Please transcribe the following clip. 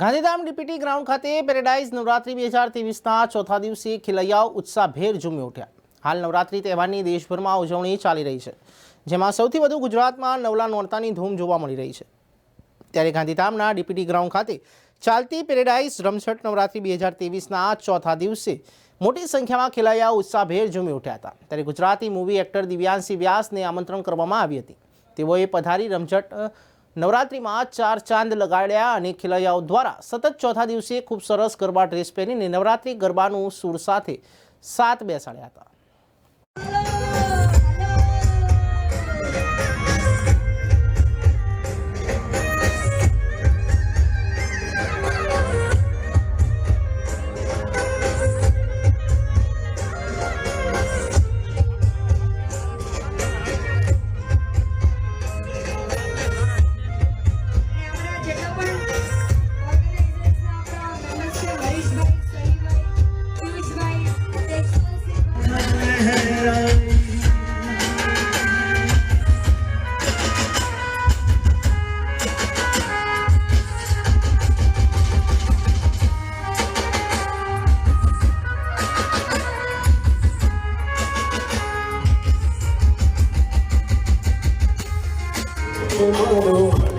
Gandhidham DPT ground ખાતે paradise Navratri બે હજાર ત્રેવીસના ચોથા દિવસે ખેલૈયાઓ ઉત્સાહભેર ઝૂમી ઉઠ્યા. હાલ નવરાત્રી તહેવારની દેશભરમાં ઉજવણી ચાલી રહી છે, જેમાં સૌથી વધુ ગુજરાતમાં નવલા નોરતાની ધૂમ જોવા મળી રહી છે. ત્યારે ગાંધીધામના ડીપીટી ગ્રાઉન્ડ ખાતે ચાલતી પેરેડાઇઝ રમઝટ નવરાત્રી બે હજાર ત્રેવીસના ચોથા દિવસે મોટી સંખ્યામાં ખેલૈયાઓ ઉત્સાહભેર ઝૂમી ઉઠ્યા હતા. ત્યારે ગુજરાતી મૂવી એક્ટર દિવ્યાંશી વ્યાસને આમંત્રણ કરવામાં આવી હતી. તેઓએ પધારી રમઝટ નવરાત્રિમાં ચાર ચાંદ લગાડ્યા અને ખેલૈયાઓ દ્વારા સતત ચોથા દિવસે ખૂબ સરસ ગરબા ડ્રેસ પહેરીને નવરાત્રિ ગરબાનું સૂર સાથે સાત બેસાડ્યા હતા. you.